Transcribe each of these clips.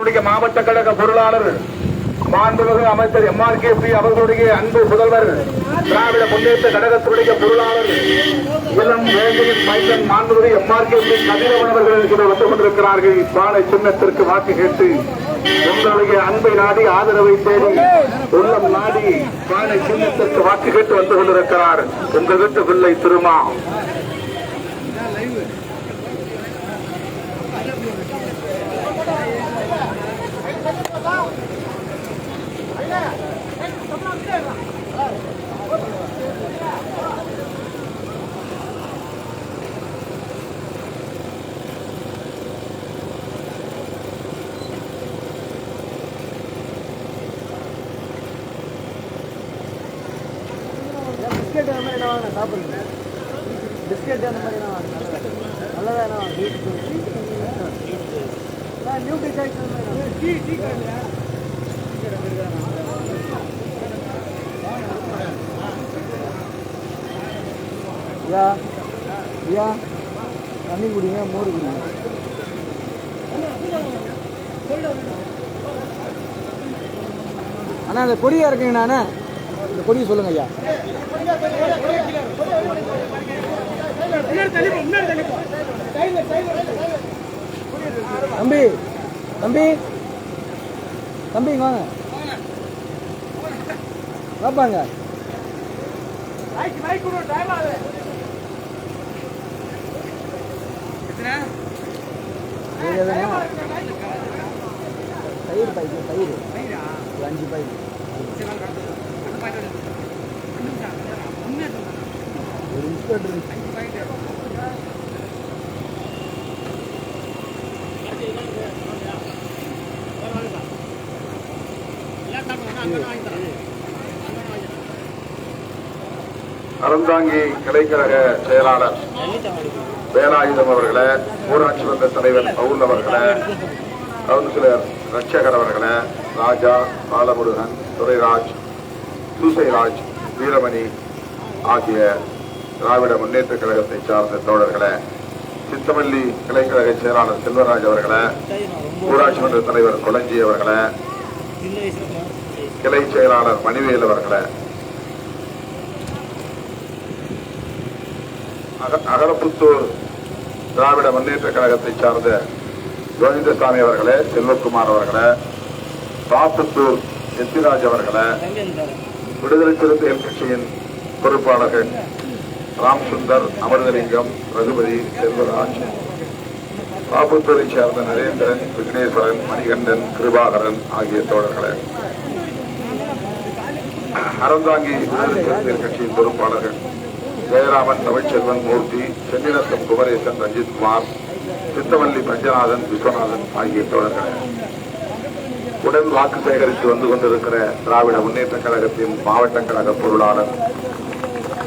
நம்முடைய மாவட்ட கழக பொருளாளர் மாண்புமிகு அமைச்சர் எம் ஆர் கே பி அவர்களுடைய அன்பு புதல்வர் திராவிட முன்னேற்ற கழகத்துடைய பொருளாளர் இளம் வேங்கையின் மைந்தன் மாண்புமிகு M R K P Kathiravan அவர்கள் இங்கே வந்து கொண்டிருக்கிறார்கள். பானை சின்னத்திற்கு வாக்கு கேட்டு உங்களுடைய அன்பை நாடி ஆதரவை தேடி உள்ளம் நாடி பானை சின்னத்திற்கு வாக்கு கேட்டு வந்து கொண்டிருக்கிறார். உங்கள் வீட்டு பிள்ளை திருமா. பிஸ்கெட் அந்த மாதிரி என்ன வாங்க? சாப்பிடுங்க பிஸ்கெட் அந்த மாதிரி என்ன வாங்க? நல்லதா என்ன வாங்க நியூ டிசைன்ஸ் அந்த மாதிரி. டீ டீ ஐயா ஐயா தண்ணி குடிங்க மோர் குடிங்க. அண்ணா அந்த கொடியா இருக்குங்கண்ணா அண்ணா இந்த கொடியை சொல்லுங்க ஐயா. தம்பி தம்பி தம்பிங்க வாங்க. எதுனா? தயிர் பாய்க்கு தயிர். ஒரு அஞ்சு பாய்க்கு ஒரு இன்ஸ்பெக்டர் அறந்தாங்கி கிளைக்கழக செயலாளர் வேலாயுதம் அவர்களை ஊராட்சி மன்ற தலைவர் பவுல் அவர்களை கவுன்சிலர் ரட்சகர் அவர்களை ராஜா பாலமுருகன் துரைராஜ் சூசைராஜ் வீரமணி ஆகிய திராவிட முன்னேற்ற கழகத்தை சார்ந்த தோழர்களை சித்தமல்லி கிளைக்கழக செயலாளர் செல்வராஜ் அவர்களை ஊராட்சி மன்ற தலைவர் கொளஞ்சி அவர்களை கிளை செயலாளர் மணிவேல் அவர்களை அகலப்புத்தூர் திராவிட முன்னேற்ற கழகத்தை சார்ந்த கோவிந்தசாமி அவர்களே செல்வகுமார் அவர்களே பாப்புத்தூர் எத்திராஜ் அவர்களே விடுதலை சிறுத்தைகள் கட்சியின் பொறுப்பாளர்கள் ராம் சுந்தர் அமிர்தலிங்கம் ரகுபதி செல்வராஜ் பாப்புத்தூரை சேர்ந்த நரேந்திரன் விக்னேஸ்வரன் மணிகண்டன் கிருபாகரன் ஆகிய தோழர்களே. அறந்தாங்கி விடுதலை சிறுத்தைகள் கட்சியின் பொறுப்பாளர்கள். ஜெயராமன் தமிழ்ச்செல்வன் மூர்த்தி சென்னிரத்தம் குமரேசன் ரஞ்சித் குமார் சித்தமல்லி பஞ்சநாதன் விஸ்வநாதன் ஆகிய தோழர்களே. உடன் வாக்கு சேகரித்து வந்து கொண்டிருக்கிற திராவிட முன்னேற்ற கழகத்தின் மாவட்ட கழக பொருளாளர்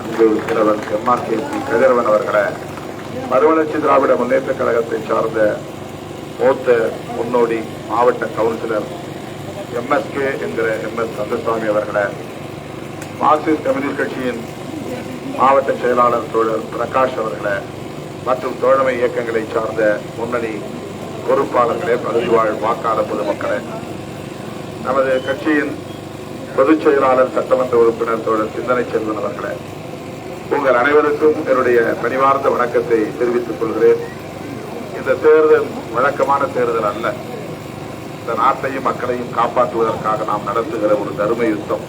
இங்கு தலைவர் எம்ஆர் கே பி கதிரவன் அவர்களே. மறுமலர்ச்சி திராவிட முன்னேற்ற கழகத்தை சார்ந்த மூத்த முன்னோடி மாவட்ட கவுன்சிலர் எம்எஸ்கே என்கிற எம் எஸ் கந்தசாமி அவர்களே. மார்க்சிஸ்ட் கம்யூனிஸ்ட் கட்சியின் மாவட்ட செயலாளர் தோழர் பிரகாஷ் அவர்களை மற்றும் தோழமை இயக்கங்களை சார்ந்த முன்னணி பொறுப்பாளர்களே பகுதிவாழ் வாக்காளர் பொதுமக்களே. நமது கட்சியின் பொதுச் செயலாளர் சட்டமன்ற உறுப்பினர் தோழர் சிந்தனை செல்வன் அவர்களே உங்கள் அனைவருக்கும் என்னுடைய பணிவார்ந்த வணக்கத்தை தெரிவித்துக் கொள்கிறேன். இந்த தேர்தல் வழக்கமான தேர்தல் அல்ல. இந்த நாட்டையும் மக்களையும் காப்பாற்றுவதற்காக நாம் நடத்துகிற ஒரு தர்ம யுத்தம்.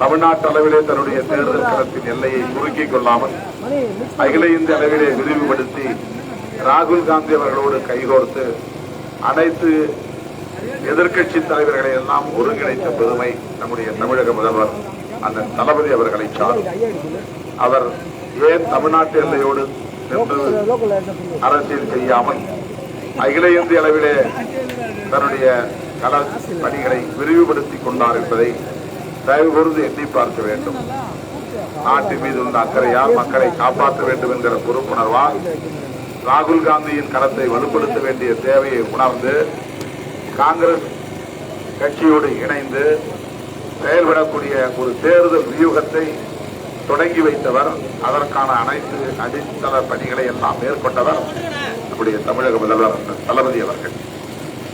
தமிழ்நாட்டு அளவிலே தன்னுடைய தேர்தல் களத்தின் எல்லையை சுருக்கிக் கொள்ளாமல் அகில இந்திய அளவிலே விரிவுபடுத்தி ராகுல் காந்தி அவர்களோடு கைகோர்த்து அனைத்து எதிர்க்கட்சி தலைவர்களை எல்லாம் ஒருங்கிணைத்த பெருமை நம்முடைய தமிழக முதல்வர் அந்த தளபதி அவர்களை சார் அவர் ஏன் தமிழ்நாட்டு எல்லையோடு சென்று அரசியல் செய்யாமல் அகில இந்திய அளவிலே தன்னுடைய கல பணிகளை விரிவுபடுத்திக் கொண்டார் என்பதை தயவு கூர்ந்து எண்ணி பார்க்க வேண்டும். நாட்டின் மீது உள்ள அக்கறையால் மக்களை காப்பாற்ற வேண்டும் என்கிற பொறுப்புணர்வால் ராகுல் காந்தியின் கரத்தை வலுப்படுத்த வேண்டிய தேவையை உணர்ந்து காங்கிரஸ் கட்சியோடு இணைந்து செயல்படக்கூடிய ஒரு தேர்தல் வியூகத்தை தொடங்கி வைத்தவர் அதற்கான அனைத்து அடித்தள பணிகளை எல்லாம் மேற்கொண்டவர் நம்முடைய தமிழக முதல்வர் தளபதி அவர்கள்.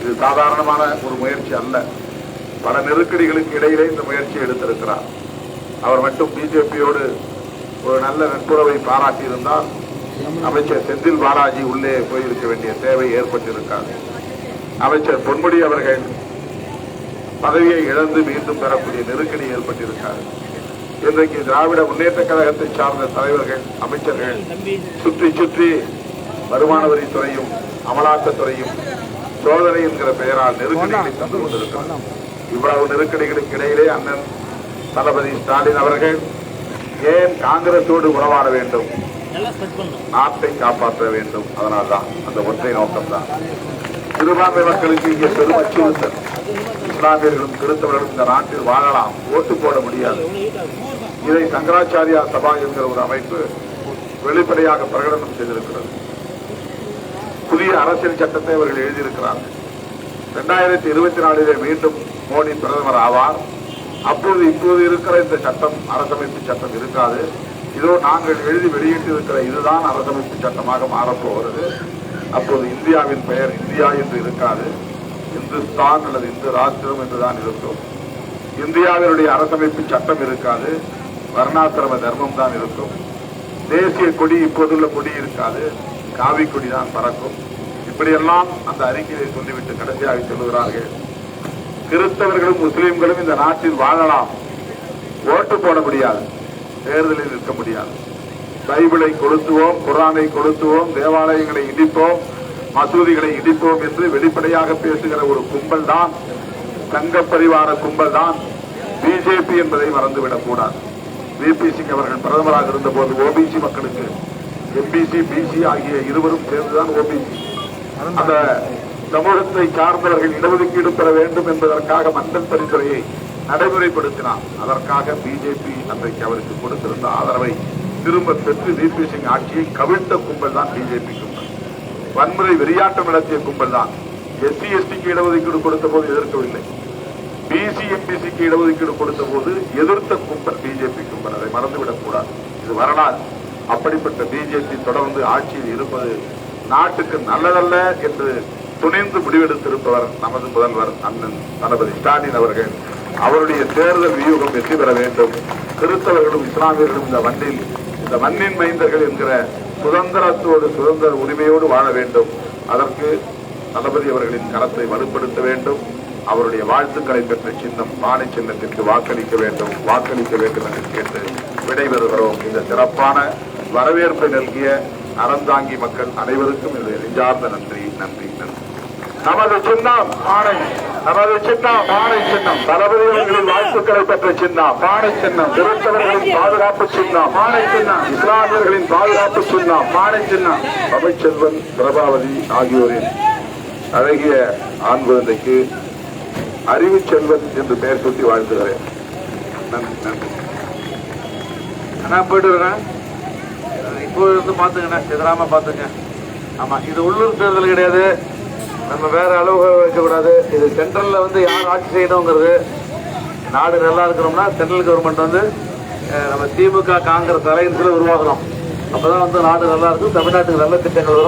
இது சாதாரணமான ஒரு முயற்சி அல்ல. பல நெருக்கடிகளுக்கு இடையிலே இந்த முயற்சியை எடுத்திருக்கிறார். அவர் மட்டும் பிஜேபியோடு ஒரு நல்ல நட்புறவை பாராட்டியிருந்தால் அமைச்சர் செந்தில் பாலாஜி உள்ளே போயிருக்க வேண்டிய தேவை ஏற்பட்டிருக்காது. அமைச்சர் பொன்முடி அவர்கள் பதவியை இழந்து மீண்டும் பெறக்கூடிய நெருக்கடி ஏற்பட்டிருக்காது. இன்றைக்கு திராவிட முன்னேற்ற கழகத்தை சார்ந்த தலைவர்கள் அமைச்சர்கள் சுற்றி சுற்றி வருமான வரித்துறையும் அமலாக்கத்துறையும் சோதனை என்கிற பெயரால் நெருக்கடிகளை தந்து கொண்டிருக்கிறார். இவ்வளவு நெருக்கடிகளுக்கு இடையிலே அண்ணன் தளபதி ஸ்டாலின் அவர்கள் ஏன் காங்கிரசோடு உறவாட வேண்டும்? நாட்டை காப்பாற்ற வேண்டும். அதனால்தான் அந்த ஒற்றை நோக்கம்தான். சிறுபான்மை மக்களுக்கு இங்கே பெரும் அச்சுறுத்தல். இஸ்லாமியர்களும் கிறிஸ்தவர்களும் இந்த நாட்டில் வாழலாம். ஓட்டு போட முடியாது. இதை சங்கராச்சாரியா சபா என்கிற ஒரு அமைப்பு வெளிப்படையாக பிரகடனம் செய்திருக்கிறது. புதிய அரசியல் சட்டத்தை அவர்கள் எழுதியிருக்கிறார்கள். இரண்டாயிரத்தி இருபத்தி நாலிலே மீண்டும் மோடி பிரதமர் ஆவார். அப்போது இப்போது இருக்கிற இந்த சட்டம் அரசமைப்பு சட்டம் இருக்காது. இதோ நாங்கள் எழுதி வெளியிட்டிருக்கிற இதுதான் அரசமைப்பு சட்டமாக மாறப்போகிறது. அப்போது இந்தியாவின் பெயர் இந்தியா என்று இருக்காது. இந்துஸ்தான் அல்லது இந்து ராஷ்டிரம் என்றுதான் இருக்கும். இந்தியாவினுடைய அரசமைப்பு சட்டம் இருக்காது. வர்ணாசிரம தர்மம் தான் இருக்கும். தேசிய கொடி இப்போதுள்ள கொடி இருக்காது. காவி தான் பறக்கும். இப்படியெல்லாம் அந்த அறிக்கையை சொல்லிவிட்டு கடைசியாக சொல்லுகிறார்கள். கிறிஸ்தவர்களும் முஸ்லிம்களும் இந்த நாட்டில் வாழலாம். ஓட்டு போட முடியாது. தேர்தலில் நிற்க முடியாது. பைபிளை கொளுத்துவோம் குரானை கொளுத்துவோம் தேவாலயங்களை இடிப்போம் மசூதிகளை இடிப்போம் என்று வெளிப்படையாக பேசுகிற ஒரு கும்பல் தான் தங்க பரிவார கும்பல் தான். பிஜேபி என்பதை மறந்துவிடக் கூடாது விபி சிங் அவர்கள் பிரதமராக இருந்தபோது ஓபிசி மக்களுக்கு எம்பிசி பிசி ஆகிய இருவரும் சேர்ந்துதான் ஓபிசி அந்த சமூகத்தை சார்ந்தவர்கள் இடஒதுக்கீடு பெற வேண்டும் என்பதற்காக மண்டல் பரிந்துரையை நடைமுறைப்படுத்தினார். அதற்காக பிஜேபி அன்றைக்கு அவருக்கு கொடுத்திருந்த ஆதரவை திரும்ப பெற்று விபி சிங் ஆட்சியை கவிழ்த்த கும்பல் தான் பிஜேபி கும்பல். வன்முறை வெறியாட்டம் நடத்திய கும்பல் தான். எஸ்சி எஸ்டிக்கு இடஒதுக்கீடு கொடுத்த போது எதிர்க்கவில்லை. பிசி எம்பிசிக்கு இடஒதுக்கீடு கொடுத்த போது எதிர்த்த கும்பல் பிஜேபி கும்பல். அதை மறந்துவிடக் கூடாது இது வரலாறு. அப்படிப்பட்ட பிஜேபி தொடர்ந்து ஆட்சியில் இருப்பது நாட்டுக்கு நல்லதல்ல என்று துணிந்து முடிவெடுத்திருப்பவர் நமது முதல்வர் அண்ணன் தளபதி ஸ்டாலின் அவர்கள். அவருடைய தேர்தல் வியூகம் வெற்றி பெற வேண்டும். கிறிஸ்தவர்களும் இஸ்லாமியர்களும் இந்த மண்ணில் இந்த மண்ணின் மைந்தர்கள் என்கிற சுதந்திரத்தோடு சுதந்திர உரிமையோடு வாழ வேண்டும். அதற்கு தளபதி அவர்களின் கரத்தை வலுப்படுத்த வேண்டும். அவருடைய வாழ்த்துக்களை பெற்ற சின்னம் பானை சின்னத்திற்கு வாக்களிக்க வேண்டும். வாக்களிக்க வேண்டும் என்று கேட்டு விடைபெறுகிறோம். இந்த சிறப்பான வரவேற்பை நல்கிய அறந்தாங்கி மக்கள் அனைவருக்கும் இது நெஞ்சார்ந்த நன்றி நன்றி நன்றி. நமது சின்னம் பானை. நமது சின்னம் பானை சின்னம். தளபதிகளின் அவர்களின் வாழ்த்துக்களை பெற்ற சின்னம் பானை சின்னம். திருத்தவர்களின் பாதுகாப்பு சின்னம் பானை சின்னம். இஸ்லாமியர்களின் பாதுகாப்பு சின்னம் பானை சின்னம். தமிழ்ச்செல்வன் பிரபாவதி ஆகியோரின் அழகிய ஆண் குழந்தைக்கு அறிவு செல்வன் என்று பெயர் சூட்டி வாழ்த்துகிறேன். நன்றி நன்றி. அண்ணா போயிட்டு வரேன். இருந்து பார்த்துங்கண்ணே எதிராம பார்த்துங்க. ஆமாம் இது உள்ளூர் தேர்தல் கிடையாது. நம்ம வேற அளவு வைக்கக்கூடாது. இது சென்ட்ரலில் வந்து யார் ஆட்சி செய்யணுங்கிறது நாடு நல்லா இருக்கிறோம்னா சென்ட்ரல் கவர்மெண்ட் வந்து நம்ம திமுக காங்கிரஸ் அலையன்ஸில் உருவாகணும் அப்போ தான் வந்து நாடு நல்லா இருக்கும் தமிழ்நாட்டுக்கு நல்ல திட்டங்கள் வரும்.